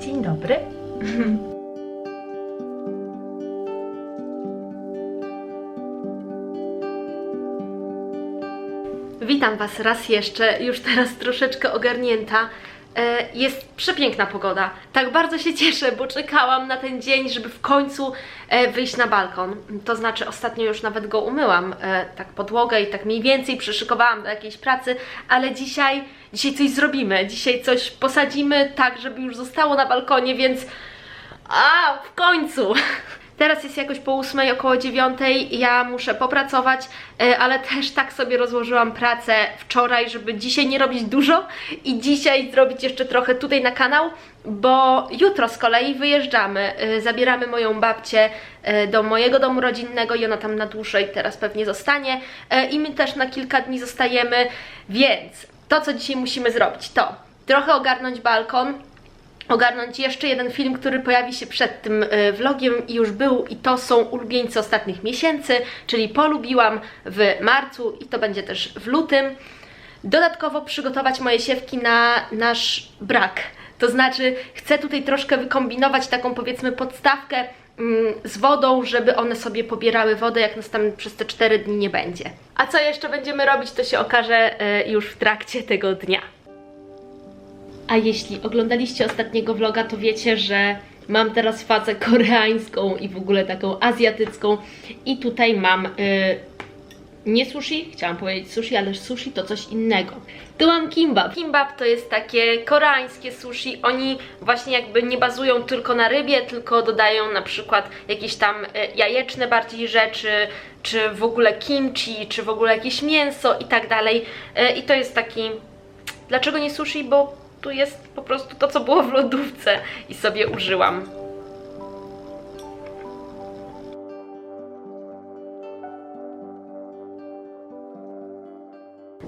Dzień dobry. Witam Was raz jeszcze, już teraz troszeczkę ogarnięta. E, Jest przepiękna pogoda. Tak bardzo się cieszę, bo czekałam na ten dzień, żeby w końcu e, wyjść na balkon. To znaczy, ostatnio już nawet go umyłam, e, tak podłogę i tak mniej więcej przyszykowałam do jakiejś pracy, ale dzisiaj, dzisiaj coś zrobimy. Dzisiaj coś posadzimy tak, żeby już zostało na balkonie, więc a, w końcu! Teraz jest jakoś po ósmej, około dziewiątej, ja muszę popracować, e, ale też tak sobie rozłożyłam pracę wczoraj, żeby dzisiaj nie robić dużo i dzisiaj zrobić jeszcze trochę tutaj na kanał, bo jutro z kolei wyjeżdżamy, E, zabieramy moją babcię e, do mojego domu rodzinnego i ona tam na dłużej teraz pewnie zostanie i my też na kilka dni zostajemy, więc to co dzisiaj musimy zrobić to trochę ogarnąć balkon, ogarnąć jeszcze jeden film, który pojawi się przed tym y, vlogiem i już był i to są ulubieńcy ostatnich miesięcy, czyli polubiłam w marcu i to będzie też w lutym. Dodatkowo przygotować moje siewki na nasz brak. To znaczy chcę tutaj troszkę wykombinować taką powiedzmy podstawkę mm, z wodą, żeby one sobie pobierały wodę, jak nas tam przez te 4 dni nie będzie. A co jeszcze będziemy robić, to się okaże y, już w trakcie tego dnia. A jeśli oglądaliście ostatniego vloga, to wiecie, że mam teraz fazę koreańską i w ogóle taką azjatycką. I tutaj mam y, nie sushi, chciałam powiedzieć sushi, ale sushi to coś innego. Tu mam kimbap. Kimbap to jest takie koreańskie sushi. Oni właśnie jakby nie bazują tylko na rybie, tylko dodają na przykład jakieś tam y, jajeczne bardziej rzeczy, czy w ogóle kimchi, czy w ogóle jakieś mięso i tak dalej. Y, I to jest taki Dlaczego nie sushi? Bo tu jest po prostu to, co było w lodówce i sobie użyłam.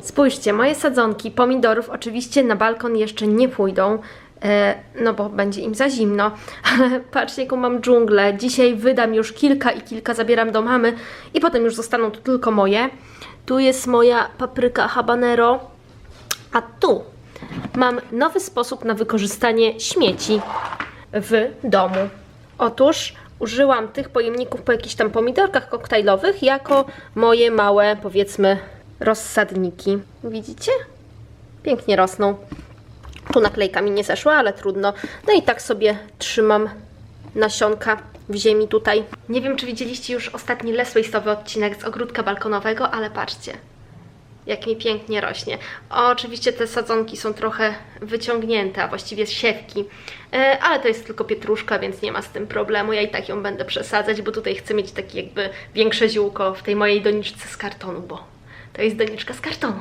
Spójrzcie, moje sadzonki pomidorów oczywiście na balkon jeszcze nie pójdą, e, no bo będzie im za zimno, ale patrzcie jaką mam dżunglę. Dzisiaj wydam już kilka i kilka zabieram do mamy i potem już zostaną tu tylko moje. Tu jest moja papryka habanero, a tu mam nowy sposób na wykorzystanie śmieci w domu. Otóż użyłam tych pojemników po jakichś tam pomidorkach koktajlowych jako moje małe, powiedzmy, rozsadniki. Widzicie? Pięknie rosną. Tu naklejka mi nie zeszła, ale trudno. No i tak sobie trzymam nasionka w ziemi tutaj. Nie wiem, czy widzieliście już ostatni leswejstowy odcinek z ogródka balkonowego, ale patrzcie jak mi pięknie rośnie. Oczywiście te sadzonki są trochę wyciągnięte, a właściwie siewki, E, ale to jest tylko pietruszka, więc nie ma z tym problemu. Ja i tak ją będę przesadzać, bo tutaj chcę mieć takie jakby większe ziółko w tej mojej doniczce z kartonu, bo to jest doniczka z kartonu.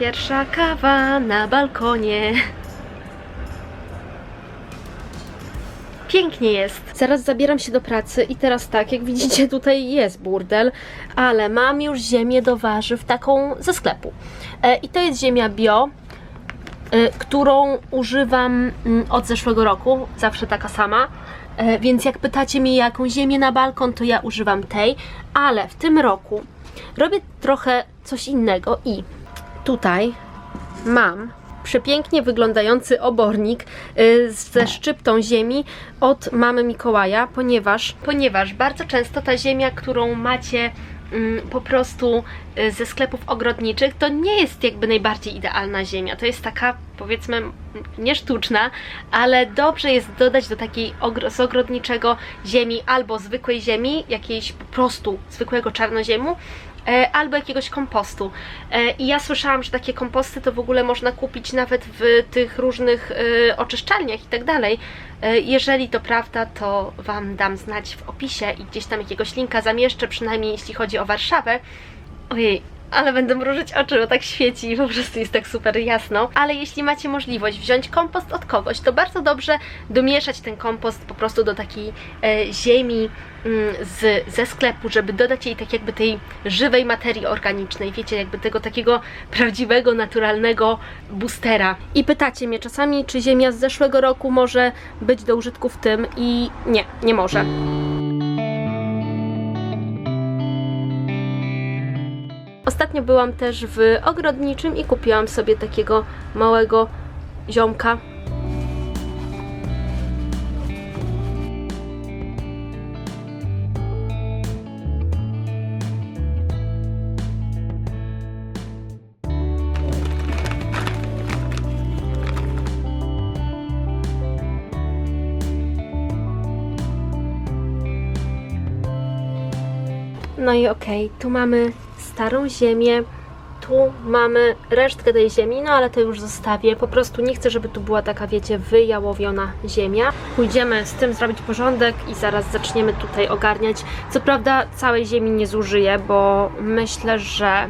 Pierwsza kawa na balkonie. Pięknie jest. Zaraz zabieram się do pracy i teraz tak, jak widzicie tutaj jest burdel, ale mam już ziemię do warzyw taką ze sklepu. E, I to jest ziemia bio, e, którą używam mm, od zeszłego roku, zawsze taka sama. E, Więc jak pytacie mnie jaką ziemię na balkon, to ja używam tej, ale w tym roku robię trochę coś innego i tutaj mam przepięknie wyglądający obornik y, ze szczyptą ziemi od mamy Mikołaja, ponieważ, ponieważ bardzo często ta ziemia, którą macie mm, po prostu y, ze sklepów ogrodniczych, to nie jest jakby najbardziej idealna ziemia. To jest taka, powiedzmy, m, nie sztuczna, ale dobrze jest dodać do takiej z ogrodniczego ziemi albo zwykłej ziemi, jakiejś po prostu zwykłego czarnoziemu, albo jakiegoś kompostu. E, I ja słyszałam, że takie komposty to w ogóle można kupić nawet w tych różnych e, oczyszczalniach i tak dalej. E, Jeżeli to prawda, to Wam dam znać w opisie i gdzieś tam jakiegoś linka zamieszczę, przynajmniej jeśli chodzi o Warszawę. Ojej, ale będę mrużyć oczy, bo tak świeci i po prostu jest tak super jasno. Ale jeśli macie możliwość wziąć kompost od kogoś, to bardzo dobrze domieszać ten kompost po prostu do takiej e, ziemi mm, z, ze sklepu, żeby dodać jej tak jakby tej żywej materii organicznej, wiecie, jakby tego takiego prawdziwego, naturalnego boostera. I pytacie mnie czasami, czy ziemia z zeszłego roku może być do użytku w tym i nie, nie może. Ostatnio byłam też w ogrodniczym i kupiłam sobie takiego małego ziomka. No i okej, tu mamy starą ziemię, tu mamy resztkę tej ziemi, no ale to już zostawię. Po prostu nie chcę, żeby tu była taka, wiecie, wyjałowiona ziemia. Pójdziemy z tym zrobić porządek i zaraz zaczniemy tutaj ogarniać. Co prawda całej ziemi nie zużyję, bo myślę, że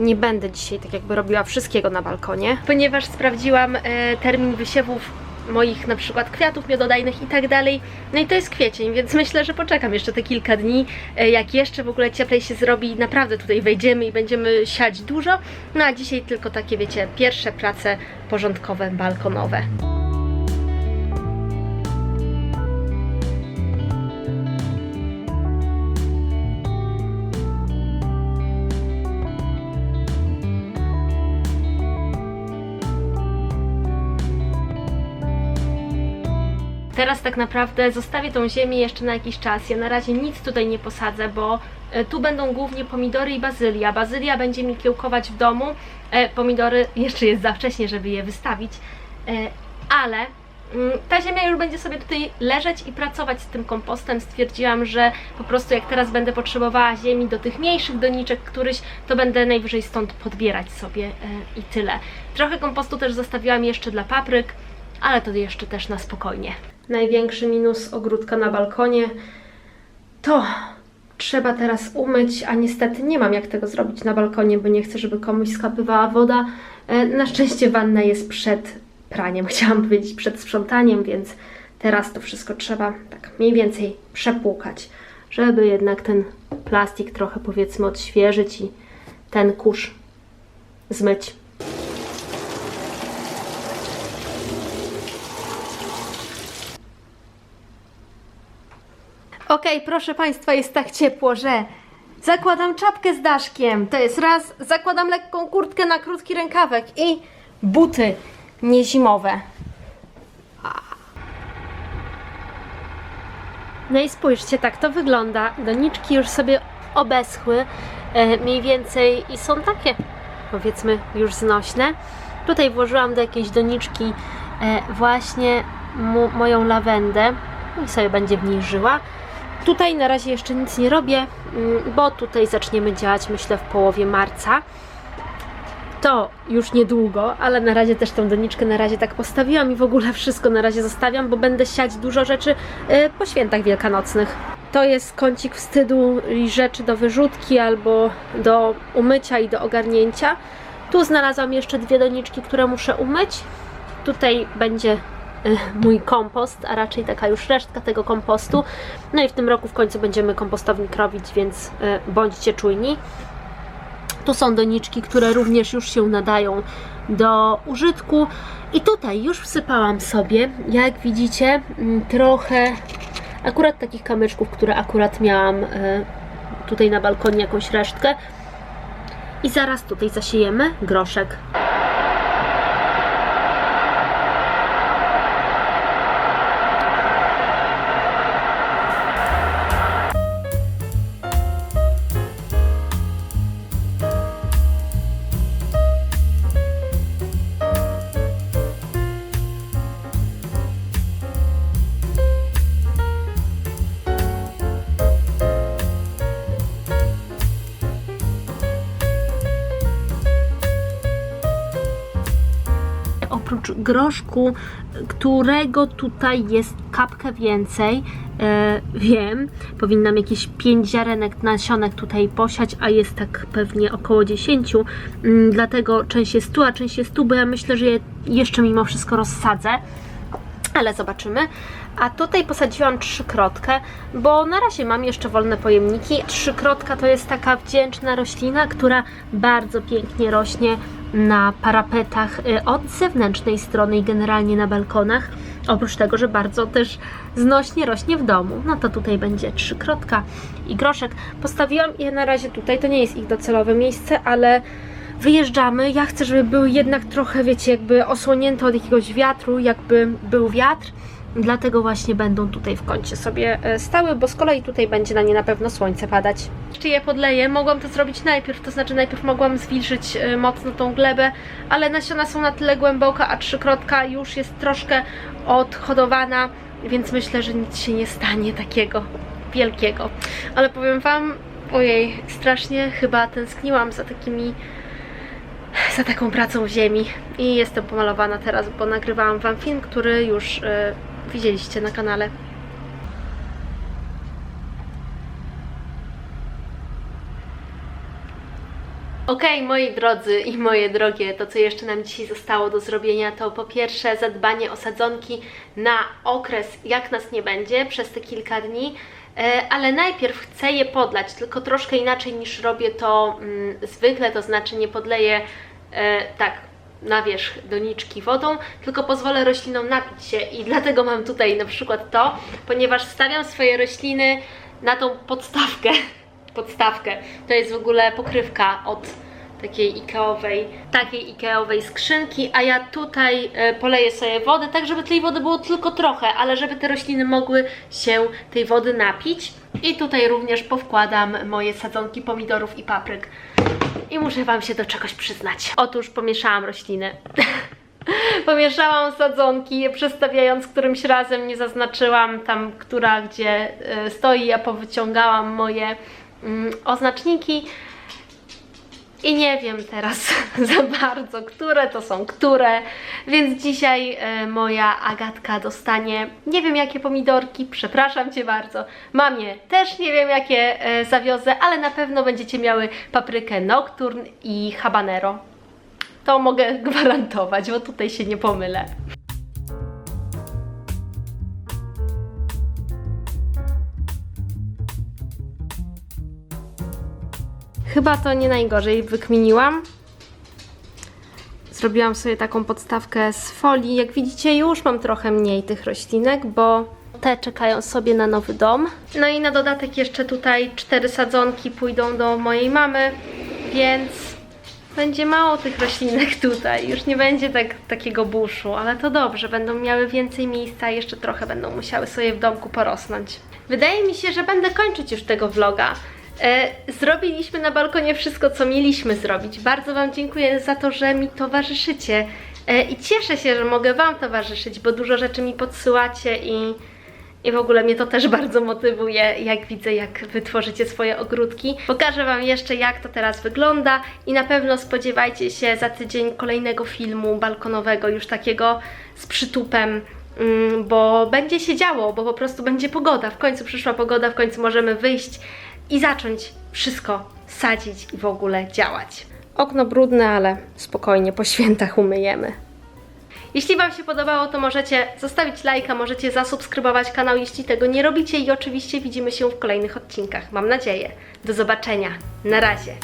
nie będę dzisiaj tak jakby robiła wszystkiego na balkonie, ponieważ sprawdziłam e, termin wysiewów moich na przykład kwiatów miododajnych i tak dalej. No i to jest kwiecień, więc myślę, że poczekam jeszcze te kilka dni, e, jak jeszcze w ogóle cieplej się zrobi, naprawdę tutaj wejdziemy i będziemy siać dużo. No a dzisiaj tylko takie, wiecie, pierwsze prace porządkowe, balkonowe. Teraz tak naprawdę zostawię tą ziemię jeszcze na jakiś czas. Ja na razie nic tutaj nie posadzę, bo e, tu będą głównie pomidory i bazylia. Bazylia będzie mi kiełkować w domu. E, Pomidory jeszcze jest za wcześnie, żeby je wystawić, E, ale mm, ta ziemia już będzie sobie tutaj leżeć i pracować z tym kompostem. Stwierdziłam, że po prostu jak teraz będę potrzebowała ziemi do tych mniejszych doniczek któryś, to będę najwyżej stąd podbierać sobie i tyle. Trochę kompostu też zostawiłam jeszcze dla papryk, ale to jeszcze też na spokojnie. Największy minus ogródka na balkonie to trzeba teraz umyć, a niestety nie mam jak tego zrobić na balkonie, bo nie chcę, żeby komuś skapywała woda. E, Na szczęście wanna jest przed praniem, chciałam powiedzieć przed sprzątaniem, więc teraz to wszystko trzeba tak mniej więcej przepłukać, żeby jednak ten plastik trochę powiedzmy odświeżyć i ten kurz zmyć. Okej, proszę Państwa, jest tak ciepło, że zakładam czapkę z daszkiem. To jest raz, zakładam lekką kurtkę na krótki rękawek i buty niezimowe. No i spójrzcie, tak to wygląda. Doniczki już sobie obeschły e, mniej więcej i są takie, powiedzmy, już znośne. Tutaj włożyłam do jakiejś doniczki e, właśnie moją lawendę i sobie będzie w niej żyła. Tutaj na razie jeszcze nic nie robię, mm, bo tutaj zaczniemy działać myślę w połowie marca. To już niedługo, ale na razie też tą doniczkę na razie tak postawiłam i w ogóle wszystko na razie zostawiam, bo będę siać dużo rzeczy y, po świętach wielkanocnych. To jest kącik wstydu i rzeczy do wyrzutki albo do umycia i do ogarnięcia. Tu znalazłam jeszcze dwie doniczki, które muszę umyć. Tutaj będzie mój kompost, a raczej taka już resztka tego kompostu. No i w tym roku w końcu będziemy kompostownik robić, więc y, bądźcie czujni. Tu są doniczki, które również już się nadają do użytku. I tutaj już wsypałam sobie, jak widzicie, mm, trochę akurat takich kamyczków, które akurat miałam y, tutaj na balkonie, jakąś resztkę. I zaraz tutaj zasiejemy groszek. Groszku, którego tutaj jest kapkę więcej. E, wiem, powinnam jakieś 5 ziarenek nasionek tutaj posiać, a jest tak pewnie około 10. Mm, dlatego część jest tu, a część jest tu, bo ja myślę, że je jeszcze mimo wszystko rozsadzę ale zobaczymy. A tutaj posadziłam trzykrotkę, bo na razie mam jeszcze wolne pojemniki. Trzykrotka to jest taka wdzięczna roślina, która bardzo pięknie rośnie na parapetach y, od zewnętrznej strony i generalnie na balkonach. Oprócz tego, że bardzo też znośnie rośnie w domu. No to tutaj będzie trzykrotka i groszek. Postawiłam je na razie tutaj, to nie jest ich docelowe miejsce, ale wyjeżdżamy. Ja chcę, żeby były jednak trochę, wiecie, jakby osłonięte od jakiegoś wiatru, jakby był wiatr. Dlatego właśnie będą tutaj w kącie sobie e, stały, bo z kolei tutaj będzie na nie na pewno słońce padać. Jeszcze je podleję. Mogłam to zrobić najpierw, to znaczy najpierw mogłam zwilżyć e, mocno tą glebę, ale nasiona są na tyle głęboka, a trzykrotka już jest troszkę odhodowana, więc myślę, że nic się nie stanie takiego wielkiego. Ale powiem Wam, ojej, strasznie chyba tęskniłam za takimi za taką pracą w ziemi i jestem pomalowana teraz, bo nagrywałam Wam film, który już e, widzieliście na kanale. Okej, moi drodzy i moje drogie, to co jeszcze nam dzisiaj zostało do zrobienia to po pierwsze zadbanie o sadzonki na okres jak nas nie będzie przez te kilka dni, E, ale najpierw chcę je podlać, tylko troszkę inaczej niż robię to mm, zwykle, to znaczy nie podleję e, tak na wierzch doniczki wodą, tylko pozwolę roślinom napić się i dlatego mam tutaj na przykład to, ponieważ stawiam swoje rośliny na tą podstawkę, podstawkę, to jest w ogóle pokrywka od takiej ikeowej, takiej ikeowej skrzynki, a ja tutaj e, poleję sobie wodę, tak żeby tej wody było tylko trochę, ale żeby te rośliny mogły się tej wody napić. I tutaj również powkładam moje sadzonki pomidorów i papryk. I muszę Wam się do czegoś przyznać. Otóż pomieszałam rośliny. Pomieszałam sadzonki, je przestawiając którymś razem, nie zaznaczyłam tam, która gdzie e, stoi, ja powyciągałam moje mm, oznaczniki. I nie wiem teraz za bardzo, które to są które, więc dzisiaj e, moja Agatka dostanie nie wiem jakie pomidorki, przepraszam Cię bardzo. Mamie też nie wiem jakie e, zawiozę, ale na pewno będziecie miały paprykę Nocturne i habanero. To mogę gwarantować, bo tutaj się nie pomylę. Chyba to nie najgorzej wykminiłam. Zrobiłam sobie taką podstawkę z folii. Jak widzicie, już mam trochę mniej tych roślinek, bo te czekają sobie na nowy dom. No i na dodatek jeszcze tutaj cztery sadzonki pójdą do mojej mamy, więc będzie mało tych roślinek tutaj. Już nie będzie tak, takiego buszu, ale to dobrze, będą miały więcej miejsca i jeszcze trochę będą musiały sobie w domku porosnąć. Wydaje mi się, że będę kończyć już tego vloga. E, zrobiliśmy na balkonie wszystko, co mieliśmy zrobić. Bardzo Wam dziękuję za to, że mi towarzyszycie. E, I cieszę się, że mogę Wam towarzyszyć, bo dużo rzeczy mi podsyłacie i, i w ogóle mnie to też bardzo motywuje, jak widzę, jak Wy tworzycie swoje ogródki. Pokażę Wam jeszcze, jak to teraz wygląda i na pewno spodziewajcie się za tydzień kolejnego filmu balkonowego, już takiego z przytupem mm, bo będzie się działo, bo po prostu będzie pogoda. W końcu przyszła pogoda, w końcu możemy wyjść i zacząć wszystko sadzić i w ogóle działać. Okno brudne, ale spokojnie po świętach umyjemy. Jeśli Wam się podobało, to możecie zostawić lajka, możecie zasubskrybować kanał, jeśli tego nie robicie i oczywiście widzimy się w kolejnych odcinkach. Mam nadzieję. Do zobaczenia. Na razie.